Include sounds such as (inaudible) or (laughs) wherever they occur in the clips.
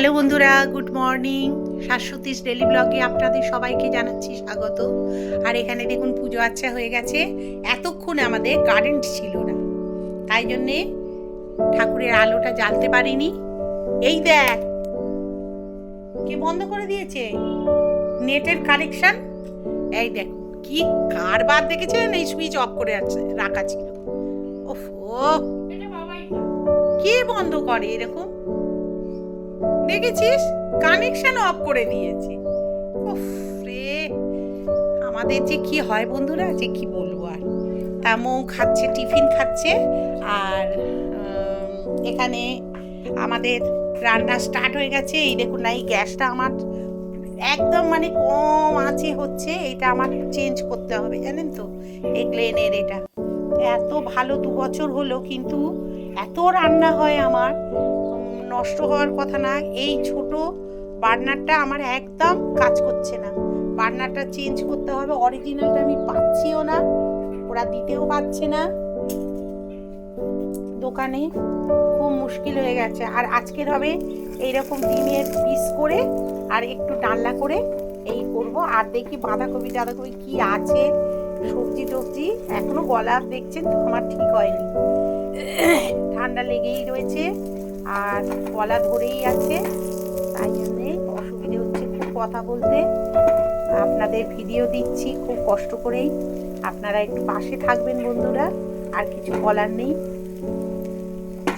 Hello বন্ধুরা good morning. শাশ্বতীশ daily ব্লগে আপনাদের সবাইকে জানাচ্ছি স্বাগত। আর এখানে দেখুন পুজো আচ্ছা হয়ে গেছে। এতক্ষণ আমাদের কারেন্ট ছিল না। তাই জন্যে ঠাকুরের আলোটা জ্বালতে পারিনি। এই দেখ কে বন্ধ করে দিয়েছে? নেটের কানেকশন এই দেখ কি কারবার দেখেছেন? এই সুইচ অফ করে আছে রাখা ছিল। ওফ! ও কে বন্ধ করে এরকম? দেখেছিস? কানেকশন অফ করে দিয়েছে। আমাদের যে কি হয় বন্ধুরা, যে কি বলব আর। তা মৌ খাচ্ছে, টিফিন খাচ্ছে, আর এখানে আমাদের রান্না স্টার্ট হয়ে গেছে। এই দেখুন না, এই গ্যাসটা আমার একদম মানে কম আছে হচ্ছে, এটা আমার চেঞ্জ করতে হবে, জানেন তো? এই গ্লেনের এটা। এত ভালো দু বছর হলো, কিন্তু এত রান্না হয় আমার। নষ্ট হওয়ার কথা না, এই ছোট বার্নারটা আমার একদম কাজ করছে না। বার্নারটা চেঞ্জ করতে হবে অরিজিনালটা আমি পাচ্ছিও না, ওরা দিতেও পারছে না। দোকানে খুব মুশকিল হয়ে গেছে, আর আজকের হবে এইরকম ডিমের পিস করে, আর একটু ডালনা করে এই করব। আর দেখি বাঁধাকপি, টাধাকপি কি আছে, সবজি টবজি এখনও গলা দেখছেন তো, আমার ঠিক হয়নি। ঠান্ডা লেগেই রয়েছে। আর গলা ধরেই আছে। তাই জন্যে অসুবিধে হচ্ছে খুব কথা বলতে। আপনাদের ভিডিও দিচ্ছি খুব কষ্ট করেই। আপনারা একটু পাশে থাকবেন বন্ধুরা, আর কিছু বলার নেই।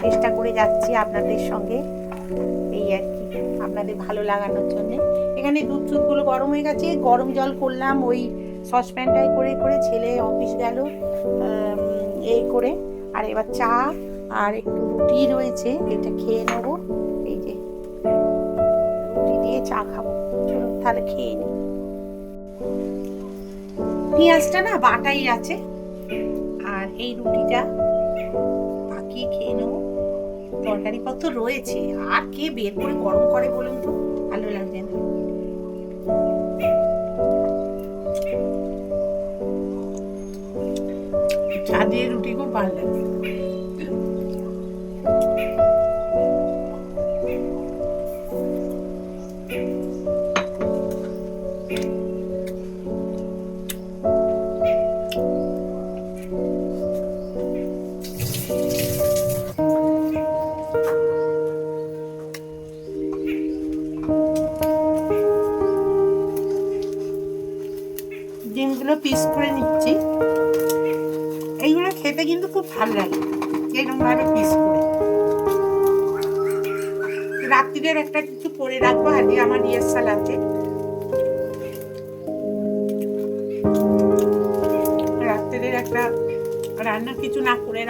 চেষ্টা করে যাচ্ছি আপনাদের সঙ্গে। এই আর কি, আপনাদের ভালো লাগানোর জন্যে। এখানে দুধ চুধগুলো গরম হয়ে গেছে, গরম জল করলাম ওই সসপ্যানটাই করে করে ছেলে অফিস গেল এই করে। আর এবার চা আর একটু রুটি রয়েছে, এটা খেয়ে নেব। এই যে, রুটি দিয়ে চা খাব। চলুন তাহলে খেয়ে নিই পেঁয়াজটা না বাটাই আছে, আর এই রুটিটা পাকিয়ে খেয়ে নেব। তরকারি পত্র রয়েছে, আর কে বের করে গরম করে বলুন তো? ভালো লাগবে না। চা দিয়ে রুটি খুব ভালো লাগে ডিমগুলো পিস করে নিচ্ছি। এইগুলো খেতে কিন্তু খুব ভালো লাগে। এরকম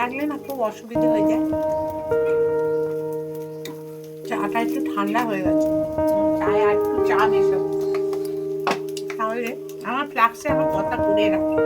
রাখলে না খুব অসুবিধে হয়ে যায়। চাটা একটু ঠান্ডা হয়ে গেছে। আর একটু চা মেশাবো তাহলে আমার ফ্লাক্সে আমার কথা করে রাখে।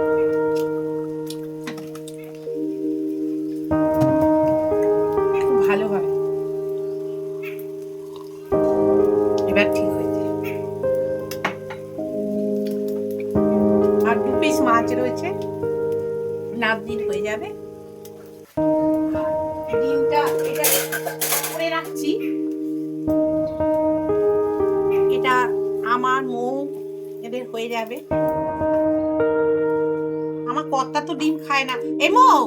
হয়ে যাবে। আমার কর্তা তো ডিম খায় না। এ মৌ,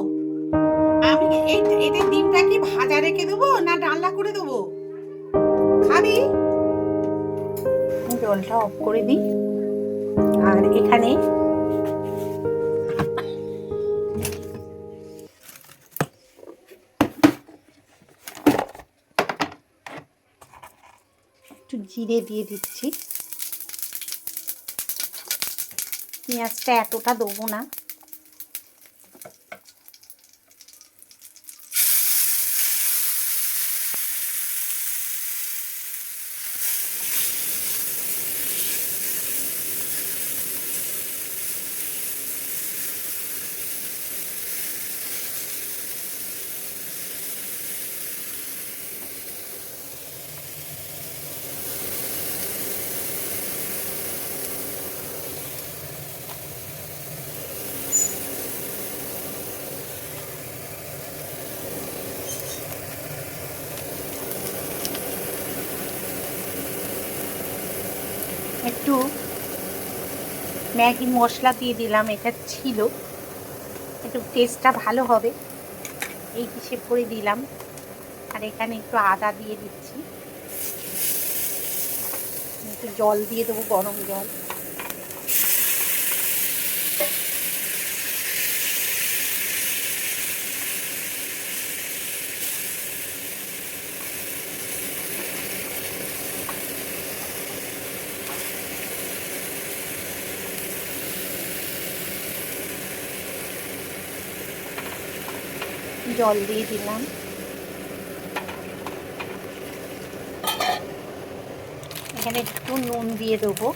আমি এটা ডিমটা কি ভাজা রেখে দেবো না ডালনা করে দেবো? খাবি? জলটা অফ করে দিই। আর এখানে একটু জিরে দিয়ে দিচ্ছি। পেঁয়াজটা এতটা দেবো না। একটু ম্যাগি মশলা দিয়ে দিলাম, এটা ছিল। একটু টেস্টটা ভালো হবে। এই হিসেব করে দিলাম। আর এখানে একটু আদা দিয়ে দিচ্ছি। একটু জল দিয়ে দেবো, গরম জল। জল দিয়ে দিলাম। এখানে একটু নুন দিয়ে দেবো।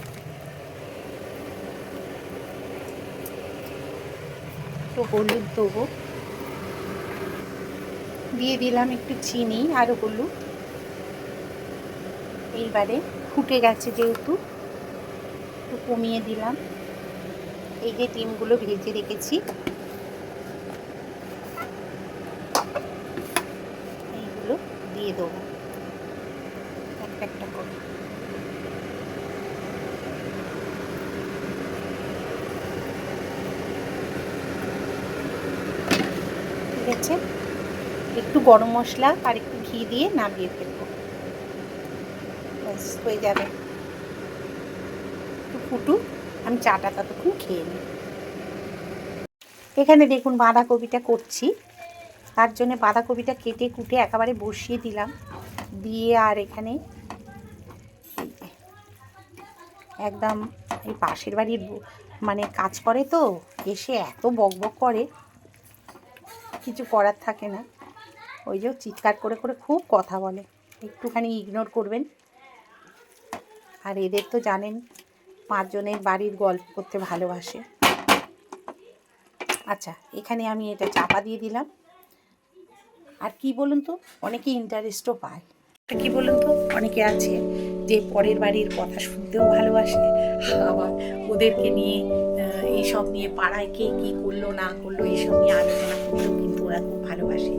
একটু হলুদ দেবো। দিয়ে দিলাম একটু চিনি, আর হলুদ। এইবারে ফুটে গেছে যেহেতু, একটু কমিয়ে দিলাম। এই যে ডিমগুলো ভেজে রেখেছি এইগুলো দেবো। একটা করে। ঠিক আছে? একটু গরম মশলা আর একটু ঘি দিয়ে নামিয়ে ফেলব। হয়ে যাবে। একটু ফুটুক আমি চাটা ততক্ষণ খেয়ে নিই। এখানে দেখুন বাঁধাকপিটা করছি। তার জন্য বাঁধাকপিটা কেটে কুটে একেবারে বসিয়ে দিলাম। দিয়ে আর এখানে একদম এই পাশের বাড়ির মানে কাজ করে তো, এসে এত বকবক করে, কিছু করার থাকে না। ওই যে চিৎকার করে করে খুব কথা বলে, একটুখানি ইগনোর করবেন। আর এদের তো জানেন, পাঁচজনের বাড়ির গল্প করতে ভালোবাসে। আচ্ছা এখানে আমি এটা চাপা দিয়ে দিলাম। আর কি বলুন তো? অনেকে ইন্টারেস্টও পায়। তা কি বলুন তো? অনেকে আছে যে পরের বাড়ির কথা শুনতেও ভালোবাসে। আবার ওদেরকে নিয়ে এইসব নিয়ে পাড়ায় কে কী করল, না করল, এইসব নিয়ে আলোচনা করতেও কিন্তু ওরা খুব ভালোবাসে।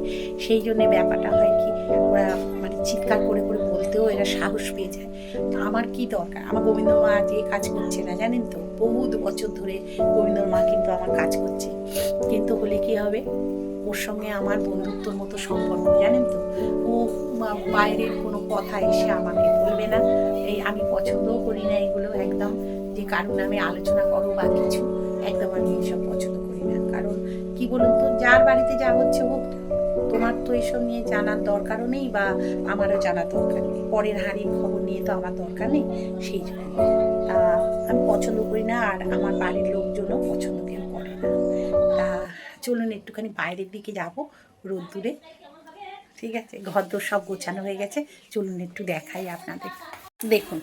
সেই জন্য ব্যাপারটা হয় কি, ওরা মানে চিৎকার করে করে বলতেও এরা সাহস পেয়ে যায়। তো আমার কি দরকার? আমার গোবিন্দ মা যে কাজ করছে না, জানেন তো? বহুত বছর ধরে গোবিন্দ মা কিন্তু আমার কাজ করছে। কিন্তু হলে কি হবে? ওর সঙ্গে আমার বন্ধুত্বর মতো সম্পর্ক, জানেন তো? ও বাইরের কোনো কথা এসে আমাকে বলবে না। এই আমি পছন্দও করি না এগুলো একদম। যে কারণ আমি আলোচনা করো বা কিছু, একদম আমি এসব পছন্দ করি না। কারণ কি বলুন তো, যার বাড়িতে যা হচ্ছে হোক, তোমার তো এসব নিয়ে জানার দরকারও নেই বা আমারও জানার দরকার নেই। পরের হাঁড়ির খবর নিয়ে তো আমার দরকার নেই, সেই জন্য। তা আমি পছন্দ করি না আর আমার বাড়ির লোকজনও পছন্দ কেউ করে না। তা চলুন একটুখানি বাইরের দিকে যাব রোদ্দুরে। ঠিক আছে, ঘরদোর সব গোছানো হয়ে গেছে, চলুন একটু দেখাই আপনাদের। দেখুন,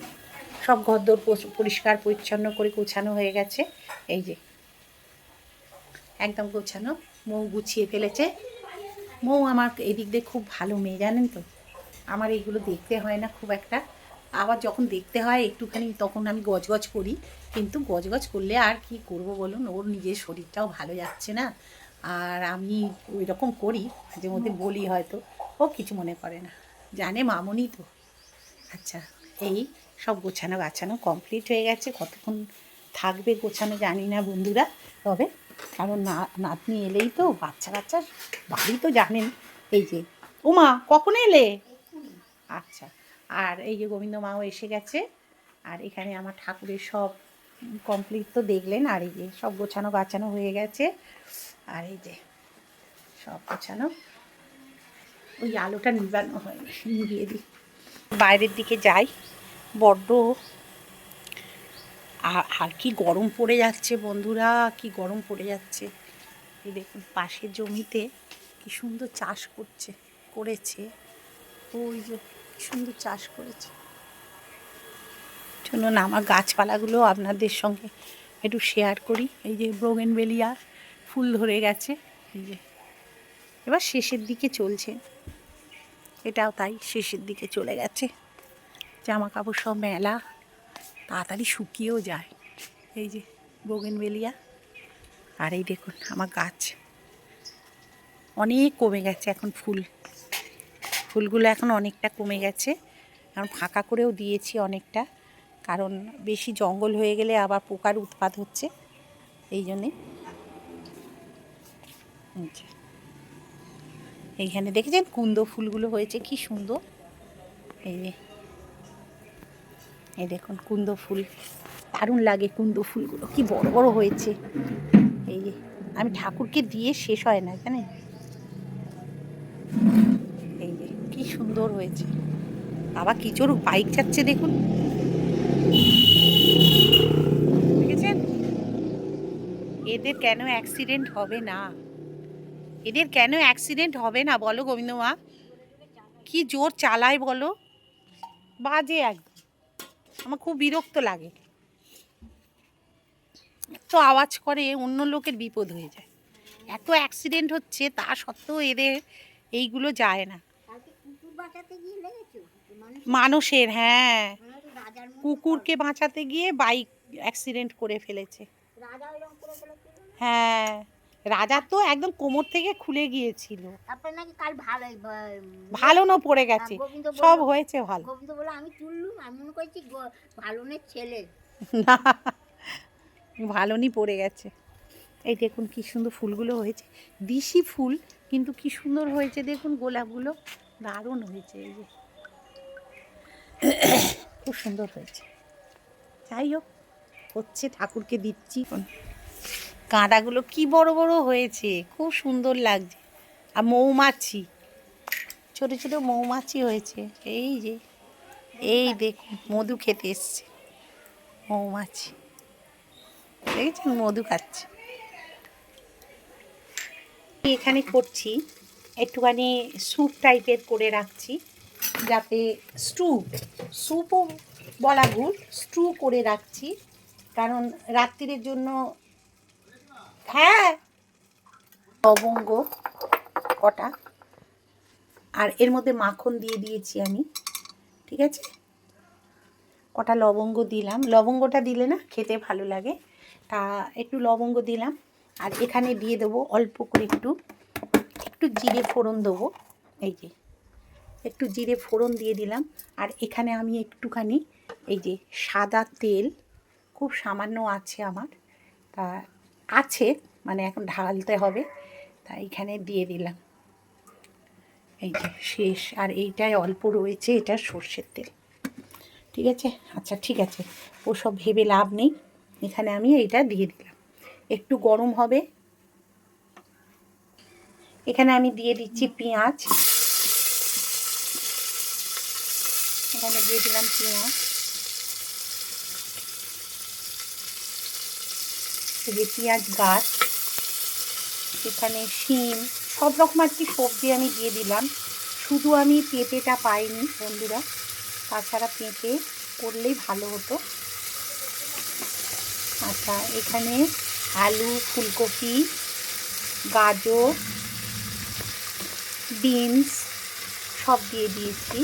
সব ঘরদোর পরিষ্কার, পরিচ্ছন্ন করে গোছানো হয়ে গেছে। এই যে, একদম গোছানো, মৌ গুছিয়ে ফেলেছে। মৌ আমার এদিক দিয়ে খুব ভালো মেয়ে, জানেন তো? আমার এইগুলো দেখতে হয় না খুব একটা। আবার যখন দেখতে হয় একটুখানি, তখন আমি গজগজ করি। কিন্তু গজগজ করলে আর কি করব বলুন? ওর নিজের শরীরটাও ভালো যাচ্ছে না। আর আমি ওই রকম করি, মাঝে মধ্যে বলি হয়তো, ও কিছু মনে করে না। জানে মামনি তো। আচ্ছা এই সব গোছানো গাছানো কমপ্লিট হয়ে গেছে, কতক্ষণ থাকবে গোছানো জানি না বন্ধুরা, তবে কারণ না, নাতনি এলেই তো, বাচ্চা কাচ্চা বাড়ি তো জানেন। এই যে ওমা কখন এলে? আচ্ছা আর এই যে গোবিন্দ মাও এসে গেছে, আর এখানে আমার ঠাকুরের সব কমপ্লিট তো দেখলেন, আর এই যে সব গোছানো গাছানো হয়ে গেছে। আর এই যে সব গোছানো। ওই আলোটা নিবানো হয় নিভিয়ে দিই। বাইরের দিকে যাই, বড্ড আর কি গরম পড়ে যাচ্ছে বন্ধুরা, কি গরম পড়ে যাচ্ছে। এই দেখুন, পাশের জমিতে কি সুন্দর চাষ করছে, করেছে। ওই যে সুন্দর চাষ করেছে। চলুন, আমার গাছপালাগুলো আপনাদের সঙ্গে একটু শেয়ার করি। এই যে ব্রোগেনবেলিয়া ফুল ধরে গেছে। এই যে। এবার শেষের দিকে চলছে। এটাও তাই, শেষের দিকে চলে গেছে। জামা কাপড় সব মেলা। তাড়াতাড়ি শুকিয়েও যায়। এই যে বোগেনবেলিয়া আর এই দেখুন, আমার গাছ। অনেক কমে গেছে এখন ফুল। ফুলগুলো এখন অনেকটা কমে গেছে। এখন ফাঁকা করেও দিয়েছি অনেকটা। কারণ বেশি জঙ্গল হয়ে গেলে আবার পোকার উৎপাত হচ্ছে। এই জন্যে। এইখানে দেখেছেন কুন্দ ফুলগুলো হয়েছে, কি সুন্দর। এই যে, এই দেখুন কুন্দ ফুল, দারুণ লাগে কুন্দ ফুলগুলো, কি বড় বড় হয়েছে। এই যে, আমি ঠাকুরকে দিয়ে শেষ হয় না জানেন? এই যে, কি সুন্দর হয়েছে। বাবা কিচোর বাইক যাচ্ছে দেখুন। দেখেছেন? এদের কেন অ্যাক্সিডেন্ট হবে না? এদের কেন অ্যাক্সিডেন্ট হবে না? বলো গোবিন্দ মা। কি জোর চালায় বলো? বাজে একদম। আমার খুব বিরক্ত লাগে। এত আওয়াজ করে, অন্য লোকের বিপদ হয়ে যায়। এত অ্যাক্সিডেন্ট হচ্ছে, তা সত্ত্বেও এদের এইগুলো যায় না। মানুষের হ্যাঁ। কুকুরকে বাঁচাতে গিয়ে বাইক অ্যাক্সিডেন্ট করে ফেলেছে। হ্যাঁ। রাজার তো একদম কোমর থেকে খুলে গিয়েছিল। তারপরে নাকি কাল ভালো ভালো না পড়ে গেছে। সব হয়েছে ভালো। গোবিন্দ বলে আমি তুললুম আমি মনে করছি ভালনের ছেলে। (laughs) না পড়ে গেছে। এই দেখুন কি সুন্দর ফুলগুলো হয়েছে। দিশি ফুল কিন্তু কি সুন্দর হয়েছে দেখুন গোলাপগুলো। দারুণ হয়েছে এই যে। খুব সুন্দর হয়েছে। যাই হোক হচ্ছে ঠাকুরকে দিচ্ছি। কাঁদাগুলো কি বড় বড় হয়েছে, খুব সুন্দর লাগছে। আর মৌমাছি, ছোট ছোট মৌমাছি হয়েছে। এই যে, এই দেখুন, মধু খেতে এসছে। মৌমাছি, দেখেছেন? মধু খাচ্ছে। এখানে করছি, একটুখানি স্যুপ টাইপের করে রাখছি, যাতে স্টু, স্যুপও বলা ভুল, স্টু করে রাখছি। কারণ রাত্রিরের জন্য হ্যাঁ। লবঙ্গ কটা। আর এর মধ্যে মাখন দিয়ে দিয়েছি আমি, ঠিক আছে? কটা লবঙ্গ দিলাম। লবঙ্গটা দিলে না খেতে ভালো লাগে। তা একটু লবঙ্গ দিলাম। আর এখানে দিয়ে দেবো অল্প করে একটু একটু জিরে ফোড়ন দেবো। এই যে, একটু জিরে ফোড়ন দিয়ে দিলাম। আর এখানে আমি একটুখানি, এই যে সাদা তেল, খুব সামান্য আছে আমার। তা আছে মানে এখন ঢালতে হবে, তা এখানে দিয়ে দিলাম। এই শেষ, আর এইটাই অল্প রয়েছে, এটা সর্ষের তেল। ঠিক আছে? আচ্ছা ঠিক আছে। ওসব ভেবে লাভ নেই। এখানে আমি এইটা দিয়ে দিলাম। একটু গরম হবে। এখানে আমি দিয়ে দিচ্ছি পেঁয়াজ। এখানে দিয়ে দিলাম পেঁয়াজ। যে পেঁয়াজ, গাছ, এখানে শিম, সব রকম আর কি সবজি আমি দিয়ে দিলাম শুধু আমি পেঁপেটা পাইনি বন্ধুরা, তাছাড়া পেঁপে করলেই ভালো হতো আচ্ছা এখানে আলু, ফুলকপি, গাজর, বিনস সব দিয়ে দিয়েছি।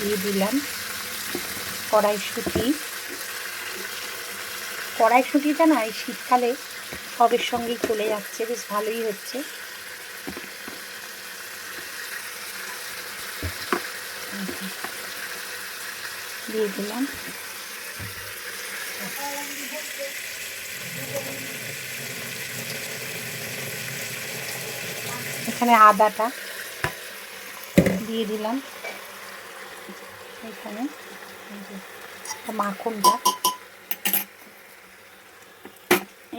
দিয়ে দিলাম কড়াইশুঁটি। কড়াইশুঁটিটা না এই শীতকালে সবের সঙ্গেই চলে যাচ্ছে, বেশ ভালোই হচ্ছে। দিয়ে দিলাম। এখানে আদাটা দিয়ে দিলাম। এখানে। মাখনটা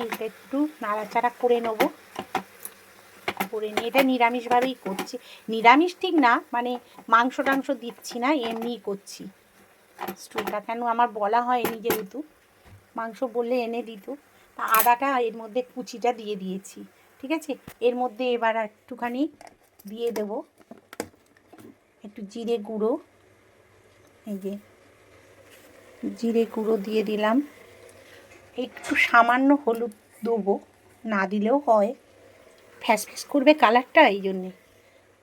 এইটা একটু নাড়াচাড়া করে নেব। করে নিয়ে এটা নিরামিষভাবেই করছি। নিরামিষ ঠিক না মানে মাংস টাংস দিচ্ছি না, এমনিই করছি। স্টুটা কেন আমার বলা হয় হয়নি যেহেতু। মাংস বললে এনে দিত। তা আদাটা এর মধ্যে কুচিটা দিয়ে দিয়েছি, ঠিক আছে? এর মধ্যে এবার একটুখানি দিয়ে দেব। একটু জিরে গুঁড়ো। এই যে জিরে গুঁড়ো দিয়ে দিলাম। একটু সামান্য হলুদ দেবো, না দিলেও হয়। ফ্যাস ফ্যাস করবে কালারটা এই জন্যে।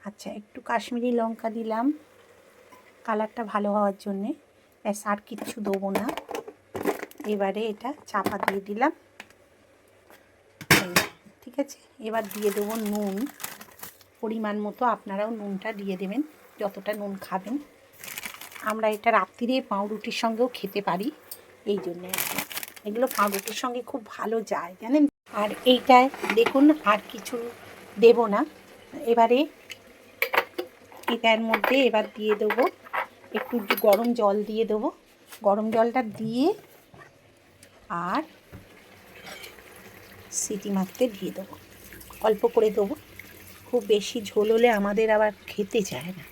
আচ্ছা একটু কাশ্মীরি লঙ্কা দিলাম। কালারটা ভালো হওয়ার জন্যে। ব্যাস, আর কিচ্ছু দেবো না। এবারে এটা চাপা দিয়ে দিলাম। ঠিক আছে, এবার দিয়ে দেবো নুন। পরিমাণ মতো আপনারাও নুনটা দিয়ে দেবেন, যতটা নুন খাবেন। আমরা এটা রাত্রিরে পাউরুটির সঙ্গেও খেতে পারি, এই জন্যে। এগুলো পাউরুটির সঙ্গে খুব ভালো যায়, জানেন? আর এইটায় দেখুন আর কিছু দেব না। এবারে এটার মধ্যে এবার দিয়ে দেবো, একটু গরম জল দিয়ে দেবো। গরম জলটা দিয়ে আর সিটি মারতে দিয়ে দেবো। অল্প করে দেবো। খুব বেশি ঝোল হলে আমাদের আবার খেতে চায় না।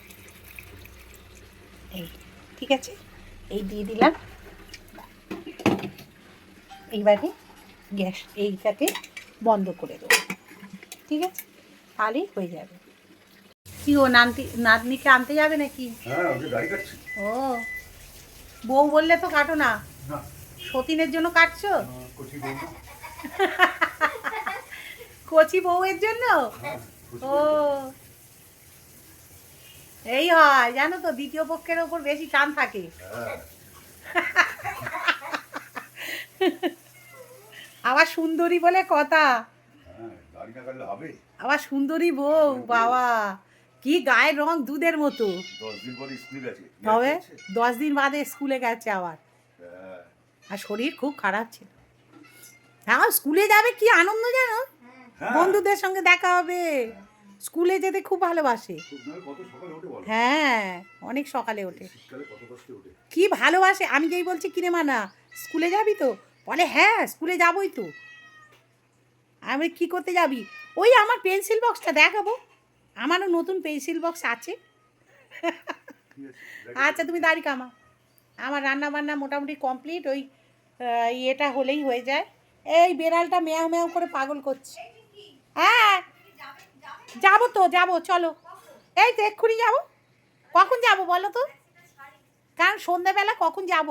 এই ঠিক আছে? এই দিয়ে দিলাম। এইবারে গ্যাস এইটাকে বন্ধ করে দেবো। ঠিক আছে? তাহলেই হয়ে যাবে। কি ও নানতি নাতনিকে আনতে যাবে নাকি? হ্যাঁ ও বউ বললে তো কাটো না। সতীনের জন্য কাটছো? কচি বউ বউয়ের জন্য? হ্যাঁ, ও এই হয় জানো তো দ্বিতীয় পক্ষের ওপর বেশি টান থাকে। আবার সুন্দরী বলে কথা। আবার সুন্দরী বউ বাবা। কি গায়ের রং দুধের মতো। তবে দশ দিন বাদে স্কুলে গেছে আবার। আর শরীর খুব খারাপ ছিল। হ্যাঁ স্কুলে যাবে কি আনন্দ জানো? হ্যাঁ। বন্ধুদের সঙ্গে দেখা হবে। স্কুলে যেতে খুব ভালোবাসে। হ্যাঁ অনেক সকালে ওঠে। কি ভালোবাসে আমি যেই বলছি কিরে মানা স্কুলে যাবি তো? বলে হ্যাঁ স্কুলে যাবই তো। আমি কি করতে যাবি? ওই আমার পেন্সিল বক্সটা দেখাবো। আমারও নতুন পেন্সিল বক্স আছে। আচ্ছা তুমি দাড়ি কামা আমার রান্না বান্না মোটামুটি কমপ্লিট ওই ইয়েটা হলেই হয়ে যায়। এই বেড়ালটা মেয়াও মেয়াও করে পাগল করছে। হ্যাঁ যাব তো, যাব, চলো। এই তো এক্ষুনি যাব। কখন যাব বলো তো? কারণ সন্ধ্যাবেলা কখন যাব?